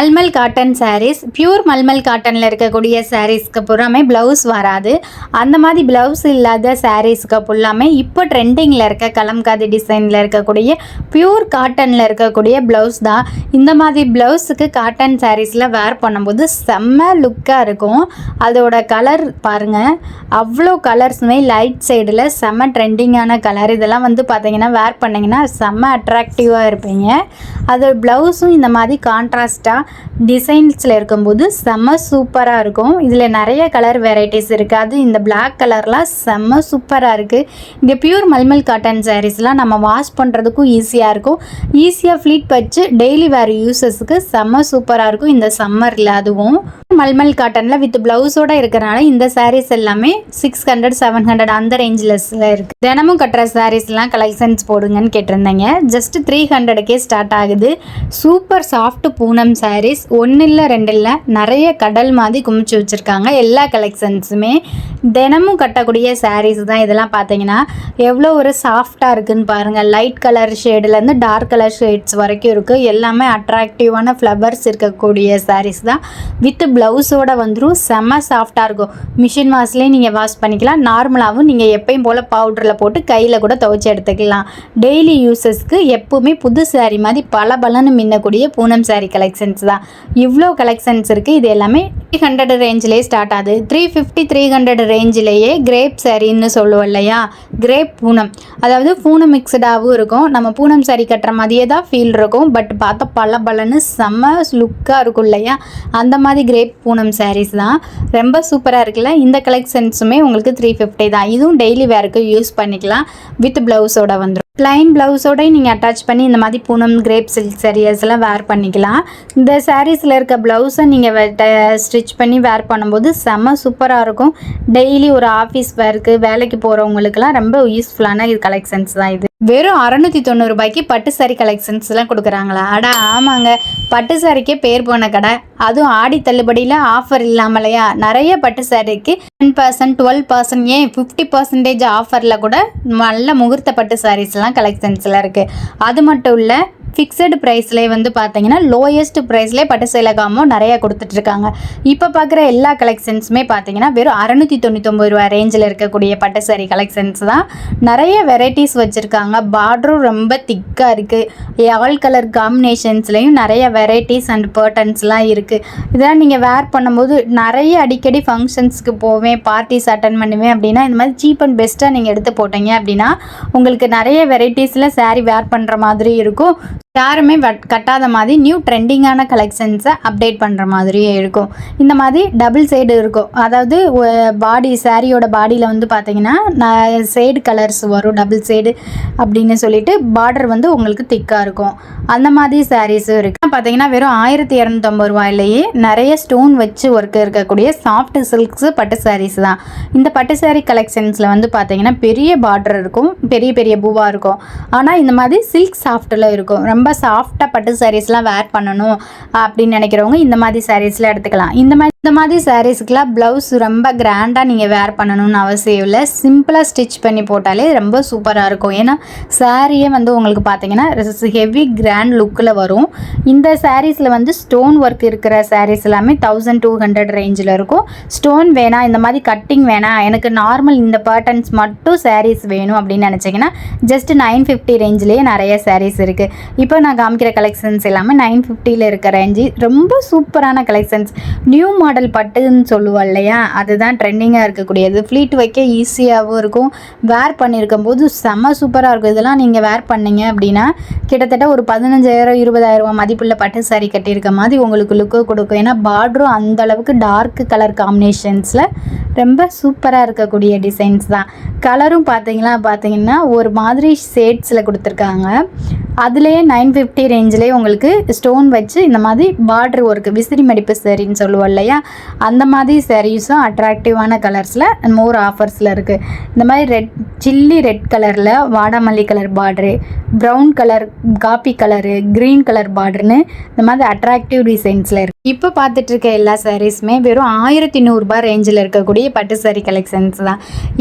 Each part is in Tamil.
மல்மல் காட்டன் சாரீஸ் பியூர் மல்மல் காட்டனில் இருக்கக்கூடிய சாரீஸ்க்கு பூராமே ப்ளவுஸ் வராது. அந்த மாதிரி ப்ளவுஸ் இல்லாத சாரீஸ்க்கு ஃபுல்லாமே இப்போ ட்ரெண்டிங்கில் இருக்க கலம்காதி டிசைனில் இருக்கக்கூடிய பியூர் காட்டனில் இருக்கக்கூடிய ப்ளவுஸ் தான். இந்த மாதிரி ப்ளவுஸுக்கு காட்டன் சாரீஸில் வேர் பண்ணும்போது செம்ம லுக்காக இருக்கும். அதோட கலர் பாருங்கள் அவ்வளோ கலர்ஸுமே லைட் சைடில் செம்ம ட்ரெண்டிங்கான கலர் இதெல்லாம் வந்து பார்த்தீங்கன்னா வேர் பண்ணிங்கன்னா செம்ம அட்ராக்டிவாக இருப்பீங்க. அது ப்ளவுஸும் இந்த மாதிரி கான்ட்ராஸ்ட்டாக டிசைன்ஸில் இருக்கும்போது செம்ம சூப்பராக இருக்கும். இதில் நிறைய கலர் வெரைட்டிஸ் இருக்குது அது இந்த பிளாக் கலர்லாம் செம்ம சூப்பராக இருக்குது இந்த பியூர் மல்மல் காட்டன் சாரீஸ்லாம் நம்ம வாஷ் பண்ணுறதுக்கும் ஈஸியாக இருக்கும். ஈஸியாக ஃப்ளீட் வச்சு டெய்லி வேறு யூசஸுக்கு செம்ம சூப்பராக இருக்கும் இந்த சம்மரில் அதுவும். மல்மல் காட்டனில் வித் ப்ளவுஸோட இருக்கிறனால இந்த சாரீஸ் எல்லாமே சிக்ஸ் ஹண்ட்ரட் செவன் ஹண்ட்ரட் அந்த ரேஞ்சில் இருக்குது தினமும் கட்டுற சாரீஸ்லாம் கலெக்ஷன்ஸ் போடுங்கன்னு கேட்டிருந்தேங்க. ஜஸ்ட் த்ரீ ஹண்ட்ரடுக்கே ஸ்டார்ட் ஆகுது. சூப்பர் சாஃப்ட் பூனம் சாரீஸ் ஒன்று இல்லை ரெண்டு இல்லை நிறைய கடல் மாதிரி குமிச்சு வச்சுருக்காங்க எல்லா கலெக்ஷன்ஸுமே தினமும் கட்டக்கூடிய சாரீஸ் தான் இதெல்லாம் பார்த்தீங்கன்னா எவ்வளோ ஒரு சாஃப்டாக இருக்குன்னு பாருங்கள் லைட் கலர் ஷேடுலேருந்து டார்க் கலர் ஷேட்ஸ் வரைக்கும் இருக்குது எல்லாமே அட்ராக்டிவான ஃப்ளவர்ஸ் இருக்கக்கூடிய சாரீஸ் தான். வித் ப்ளவுஸோட வந்துடும் செம்ம சாஃப்டாக இருக்கும். மிஷின் வாஷ்லேயே நீங்கள் வாஷ் பண்ணிக்கலாம். நார்மலாகவும் நீங்கள் எப்பயும் போல் பவுடரில் போட்டு கையில் கூட துவைச்சி எடுத்துக்கலாம். டெய்லி யூசஸ்க்கு எப்போவுமே புது சாரீ மாதிரி பல பலன்னு மின்னக்கூடிய பூனம் சாரீ கலெக்ஷன்ஸ் தான். இவ்வளோ கலெக்ஷன்ஸ் இருக்குது இது எல்லாமே த்ரீ ஹண்ட்ரட் ரேஞ்சிலே ஸ்டார்ட் ஆகுது. த்ரீ ஃபிஃப்டி த்ரீ ஹண்ட்ரட் ரேஞ்சிலேயே கிரேப் சாரின்னு சொல்லுவோம் இல்லையா? கிரேப் பூனம். அதாவது பூனம் மிக்சடாகவும் இருக்கும். நம்ம பூனம் saree கட்டுற மாதிரியே தான் ஃபீல் இருக்கும். பட் பார்த்தா பல பலன்னு செம்ம லுக்காக இருக்கும் இல்லையா? அந்த மாதிரி கிரேப் பூனம் சாரீஸ் தான். ரொம்ப சூப்பராக இருக்குல்ல? இந்த கலெக்ஷன்ஸுமே உங்களுக்கு த்ரீ ஃபிஃப்டி தான். இதுவும் டெய்லி வேருக்கு யூஸ் பண்ணிக்கலாம். வித் ப்ளவுஸோட வந்துடும் ப்ளைன் ப்ளவுஸோடய நீங்கள் அட்டாச் பண்ணி இந்த மாதிரி பூனம் கிரேப் சில்க் sarees எல்லாம் வேர் பண்ணிக்கலாம். இந்த சாரீஸில் இருக்க ப்ளவுஸை நீங்கள் ஸ்டிச் பண்ணி வேர் பண்ணும்போது செம்ம சூப்பராக இருக்கும். டெய்லி ஒரு ஆஃபீஸ் ஒர்க்கு வேலைக்கு போகிறவங்களுக்குலாம் ரொம்ப யூஸ்ஃபுல்லான இது கலெக்ஷன்ஸ் தான் இது. வெறும் அறநூற்றி தொண்ணூறு ரூபாய்க்கு பட்டு சாரி கலெக்ஷன்ஸ்லாம் கொடுக்குறாங்களா? அடா ஆமாங்க. பட்டு சாரிக்கே பேர் போன கடை. அதுவும் ஆடி தள்ளுபடியில் ஆஃபர் இல்லாமலையா நிறைய பட்டு சாரிக்கு டென் பர்சன்ட் டுவெல் பர்சன்ட் ஏன் ஃபிஃப்டி பர்சன்டேஜ் ஆஃபரில் கூட நல்ல முகூர்த்த பட்டு சாரீஸ்லாம் கலெக்ஷன்ஸில் இருக்குது அது மட்டும் இல்லை ஃபிக்ஸடு ப்ரைஸ்லேயே வந்து பார்த்தீங்கன்னா லோயஸ்ட் ப்ரைஸ்லேயே பட்டு சேலை நிறையா கொடுத்துட்ருக்காங்க. இப்போ பார்க்குற எல்லா கலெக்ஷன்ஸுமே பார்த்தீங்கன்னா வெறும் அறநூற்றி தொண்ணூத்தொம்பது ரூபா ரேஞ்சில் இருக்கக்கூடிய பட்டு saree கலெக்ஷன்ஸ் தான். நிறைய வெரைட்டிஸ் வச்சுருக்காங்க. பார்டரும் ரொம்ப திக்காக இருக்குது ஆல் கலர் காம்பினேஷன்ஸ்லேயும் நிறைய வெரைட்டிஸ் அண்ட் பேர்டன்ஸ்லாம் இருக்குது இதெல்லாம் நீங்கள் வேர் பண்ணும்போது நிறைய அடிக்கடி ஃபங்க்ஷன்ஸ்க்கு போவேன் பார்ட்டிஸ் அட்டன் பண்ணுவேன் அப்படின்னா இந்த மாதிரி சீப் அண்ட் பெஸ்ட்டாக நீங்கள் எடுத்து போட்டீங்க அப்படின்னா உங்களுக்கு நிறைய வெரைட்டிஸில் சாரீ வேர் பண்ணுற மாதிரி இருக்கும். யாருமே வட் கட்டாத மாதிரி நியூ ட்ரெண்டிங்கான கலெக்ஷன்ஸை அப்டேட் பண்ணுற மாதிரியே இருக்கும். இந்த மாதிரி டபுள் சைடு இருக்கும். அதாவது பாடி சாரியோட பாடியில் வந்து பார்த்தீங்கன்னா சைடு கலர்ஸ் வரும் டபுள் சைடு அப்படின்னு சொல்லிட்டு பார்டர் வந்து உங்களுக்கு திக்காக இருக்கும். அந்த மாதிரி சாரீஸும் இருக்குது பார்த்தீங்கன்னா வெறும் ஆயிரத்தி இரநூத்தம்பது ரூபாயிலேயே நிறைய ஸ்டோன் வச்சு ஒர்க் இருக்கக்கூடிய சாஃப்ட் சில்க்ஸு பட்டு சாரீஸ் தான். இந்த பட்டு சாரீ கலெக்ஷன்ஸில் வந்து பார்த்தீங்கன்னா பெரிய பார்டர் இருக்கும் பெரிய பெரிய பூவாக இருக்கும். ஆனால் இந்த மாதிரி சில்க் சாஃப்டில் இருக்கும். ரொம்ப ரொம்ப சாஃப்டாக பட்டு சாரீஸ்லாம் வேர் பண்ணணும் அப்படின்னு நினைக்கிறவங்க இந்த மாதிரி சாரீஸ்லாம் எடுத்துக்கலாம். இந்த மாதிரி இந்த மாதிரி சாரீஸ்க்குலாம் ப்ளவுஸ் ரொம்ப கிராண்டாக நீங்கள் வேர் பண்ணணும்னு அவசியம் இல்லை. சிம்பிளாக ஸ்டிச் பண்ணி போட்டாலே ரொம்ப சூப்பராக இருக்கும். ஏன்னா சாரியே வந்து உங்களுக்கு பார்த்தீங்கன்னா ஹெவி கிராண்ட் லுக்கில் வரும். இந்த சாரீஸில் வந்து ஸ்டோன் ஒர்க் இருக்கிற சாரீஸ் எல்லாமே தௌசண்ட் டூ ஹண்ட்ரட் ரேஞ்சில் இருக்கும். ஸ்டோன் வேணாம் இந்த மாதிரி கட்டிங் வேணாம் எனக்கு நார்மல் இந்த பேட்டர்ன்ஸ் மட்டும் சாரீஸ் வேணும் அப்படின்னு நினச்சிங்கன்னா ஜஸ்ட் நைன் ஃபிஃப்டி ரேஞ்சிலேயே நிறைய சாரீஸ் இருக்குது இப்போ நான் காமிக்கிற கலெக்ஷன்ஸ் எல்லாமே நைன் ஃபிஃப்டியில் இருக்க ரேஞ்சு ரொம்ப சூப்பரான கலெக்ஷன்ஸ் நியூ மாடல் பட்டுன்னு சொல்லுவோம் இல்லையா? அதுதான் ட்ரெண்டிங்காக இருக்கக்கூடியது. ஃப்ளீட் வைக்க ஈஸியாகவும் இருக்கும். வேர் பண்ணியிருக்கும் போது செம்ம சூப்பராக இருக்கும். இதெல்லாம் நீங்கள் வேர் பண்ணீங்க அப்படின்னா கிட்டத்தட்ட ஒரு பதினஞ்சாயிரம் இருபதாயிரம் மதிப்புள்ள பட்டு சாரி கட்டியிருக்க மாதிரி உங்களுக்கு லுக்கு கொடுக்கும். ஏன்னா பார்டரும் அந்த அளவுக்கு டார்க் கலர் காம்பினேஷன்ஸில் ரொம்ப சூப்பராக இருக்கக்கூடிய டிசைன்ஸ் தான். கலரும் பார்த்தீங்களா? பார்த்தீங்கன்னா ஒரு மாதிரி ஷேட்ஸில் கொடுத்துருக்காங்க. அதுலேயே நைன் ஃபிஃப்டி ரேஞ்சிலே உங்களுக்கு ஸ்டோன் வச்சு இந்த மாதிரி பார்டர் ஒர்க்கு விசிறி மடிப்பு சரின்னு சொல்லுவோம் இல்லையா? அந்த மாதிரி சாரீஸும் அட்ராக்டிவான கலர்ஸில் மோர் ஆஃபர்ஸில் இருக்குது இந்த மாதிரி ரெட் சில்லி ரெட் கலரில் வாடாமல்லி colour border brown colour coffee colour green colour பார்டர்னு இந்த மாதிரி அட்ராக்டிவ் டிசைன்ஸில் இருக்குது இப்போ பார்த்துட்டு இருக்க எல்லா சாரீஸுமே வெறும் ஆயிரத்தி நூறுரூபா ரேஞ்சில் இருக்கக்கூடிய பட்டு சாரீ கலெக்ஷன்ஸ் தான்.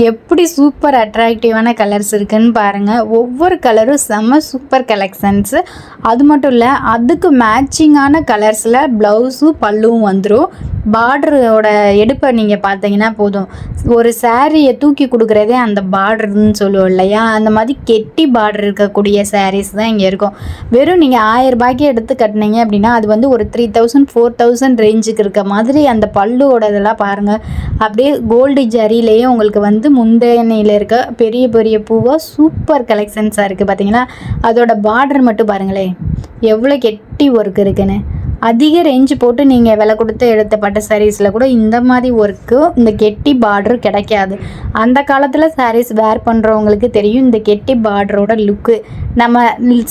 எப்படி சூப்பர் அட்ராக்டிவான கலர்ஸ் இருக்குன்னு பாருங்கள் ஒவ்வொரு கலரும் செம்ம சூப்பர் கலெக்ஷன்ஸு அது மட்டும் இல்லை அதுக்கு மேட்சிங்கான கலர்ஸில் ப்ளவுஸும் பல்லுவும் வந்துடும் பார்டரோட எடுப்பை நீங்கள் பார்த்தீங்கன்னா போதும். ஒரு சாரியை தூக்கி கொடுக்குறதே அந்த பார்டர்னு சொல்லுவோம் இல்லையா? அந்த மாதிரி கெட்டி பார்டர் இருக்கக்கூடிய சாரீஸ் தான் இங்கே இருக்கும். வெறும் நீங்கள் ஆயிரம் ரூபாய்க்கு எடுத்து கட்டினீங்க அப்படின்னா அது வந்து ஒரு த்ரீ தௌசண்ட் ஃபோர் தௌசண்ட் ரேஞ்சுக்கு இருக்க மாதிரி அந்த பல்லுவோட இதெல்லாம் பாருங்கள் அப்படியே கோல்டு ஜரிலேயே உங்களுக்கு வந்து முந்தனையில் இருக்க பெரிய பெரிய பூவாக சூப்பர் கலெக்ஷன்ஸாக இருக்குது பார்த்தீங்கன்னா அதோட பார்டர் மட்டும் பாருங்களேன். எவ்வளோ கெட்டி ஒர்க் இருக்குன்னு. அதிக ரேஞ்ச் போட்டு நீங்கள் விலை கொடுத்து எடுத்த பட்டு சாரீஸில் கூட இந்த மாதிரி ஒர்க்கு இந்த கெட்டி பார்டர் கிடைக்காது. அந்த காலத்தில் சாரீஸ் வேர் பண்ணுறவங்களுக்கு தெரியும் இந்த கெட்டி பார்டரோட லுக்கு நம்ம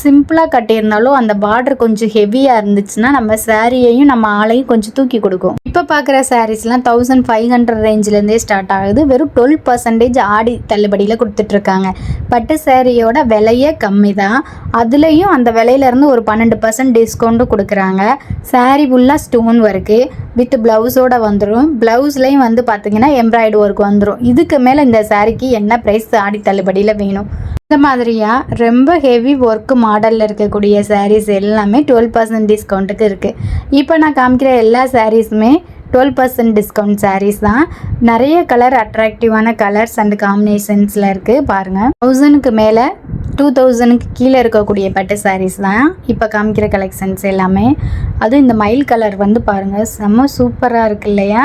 சிம்பிளாக கட்டியிருந்தாலும் அந்த பார்டர் கொஞ்சம் ஹெவியாக இருந்துச்சுன்னா நம்ம சாரியையும் நம்ம ஆளையும் கொஞ்சம் தூக்கி கொடுக்கும். இப்போ பார்க்குற சாரீஸ்லாம் தௌசண்ட் ஃபைவ் ஹண்ட்ரட் ரேஞ்சிலேருந்தே ஸ்டார்ட் ஆகுது. வெறும் டுவெல் பர்சன்டேஜ் ஆடி தள்ளுபடியில் கொடுத்துட்ருக்காங்க பட்டு சாரியோட விலையே கம்மி தான் அதுலேயும் அந்த விலையிலேருந்து ஒரு பன்னெண்டு பர்சன்ட் டிஸ்கவுண்ட்டும் கொடுக்குறாங்க. சாரீ ஃபுல்லாக ஸ்டோன் ஒர்க்கு வித் ப்ளவுஸோட வந்துடும் ப்ளவுஸ்லேயும் வந்து பார்த்தீங்கன்னா எம்ப்ராய்டு ஒர்க் வந்துடும் இதுக்கு மேலே இந்த சாரீக்கு என்ன ப்ரைஸ் ஆடி தள்ளுபடியில் வேணும்? இந்த மாதிரியாக ரொம்ப ஹெவி ஒர்க் மாடலில் இருக்கக்கூடிய சாரீஸ் எல்லாமே டுவெல் பர்சன்ட் டிஸ்கவுண்ட்டுக்கு இருக்குது இப்போ நான் காமிக்கிற எல்லா சாரீஸுமே டுவெல் பர்சன்ட் டிஸ்கவுண்ட் சாரீஸ் தான். நிறைய கலர் அட்ராக்டிவான கலர்ஸ் அண்ட் காம்பினேஷன்ஸில் இருக்குது பாருங்கள் தௌசண்ட்க்கு மேலே டூ தௌசண்ட்க்கு கீழே இருக்கக்கூடிய பட்டு சாரீஸ் தான். இப்போ காமிக்கிற கலெக்ஷன்ஸ் எல்லாமே. அதுவும் இந்த மயில் கலர் வந்து பாருங்கள் செம்ம சூப்பராக இருக்கு இல்லையா?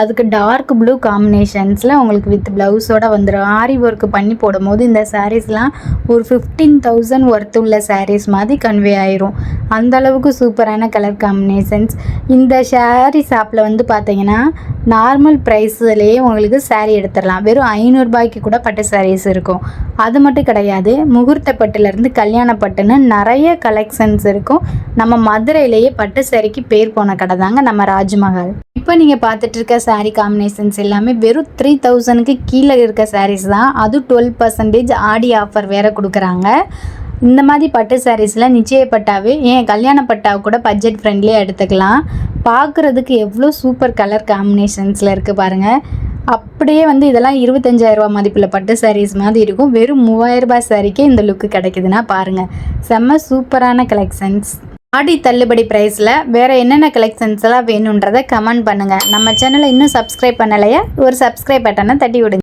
அதுக்கு டார்க் ப்ளூ காம்பினேஷன்ஸில் உங்களுக்கு வித் ப்ளவுஸோட வந்துடும் ஆரி ஒர்க் பண்ணி போடும்போது இந்த சாரீஸ்லாம் ஒரு ஃபிஃப்டீன் தௌசண்ட் ஒர்த்து உள்ள சாரீஸ் மாதிரி கன்வே ஆயிரும். அந்த அளவுக்கு சூப்பரான கலர் காம்பினேஷன்ஸ் இந்த ஷாரி ஷாப்பில் வந்து பார்த்தீங்கன்னா நார்மல் ப்ரைஸ்லேயே உங்களுக்கு சாரீ எடுத்துடலாம். வெறும் ஐநூறுரூபாய்க்கு கூட பட்டு சாரீஸ் இருக்கும். அது மட்டும் கிடையாது. முகூர்த்த பட்டுலேருந்து கல்யாண பட்டுன்னு நிறைய கலெக்ஷன்ஸ் இருக்கும். நம்ம மதுரையிலேயே பட்டு சேரீக்கு பேர் போன கடை தாங்க நம்ம ராஜ்மஹால். இப்போ நீங்கள் பார்த்துட்டு இருக்க சாரீ காம்பினேஷன்ஸ் எல்லாமே வெறும் த்ரீ தௌசண்ட்க்கு கீழே இருக்க சாரீஸ் தான். அது டுவெல் பர்சன்டேஜ் ஆடி ஆஃபர் வேறு கொடுக்குறாங்க. இந்த மாதிரி பட்டு சாரீஸ்லாம் நிச்சயப்பட்டாவே ஏன் கல்யாண பட்டாவை கூட பட்ஜெட் ஃப்ரெண்ட்லியாக எடுத்துக்கலாம். பார்க்குறதுக்கு எவ்வளோ சூப்பர் கலர் காம்பினேஷன்ஸில் இருக்குது பாருங்கள் அப்படியே வந்து இதெல்லாம் இருபத்தஞ்சாயிரரூபா மதிப்பில் பட்டு சாரீஸ் மாதிரி இருக்கும். வெறும் மூவாயிரரூபா சாரிக்கே இந்த லுக்கு கிடைக்குதுன்னா பாருங்கள் செம்ம சூப்பரான கலெக்ஷன்ஸ் ஆடி தள்ளுபடி ப்ரைஸில் வேறு என்னென்ன கலெக்ஷன்ஸ் எல்லாம் வேணுன்றதை கமெண்ட் பண்ணுங்கள் நம்ம சேனலை இன்னும் சப்ஸ்கிரைப் பண்ணலையா? ஒரு சப்ஸ்கிரைப் பட்டனை தட்டி விடுங்க.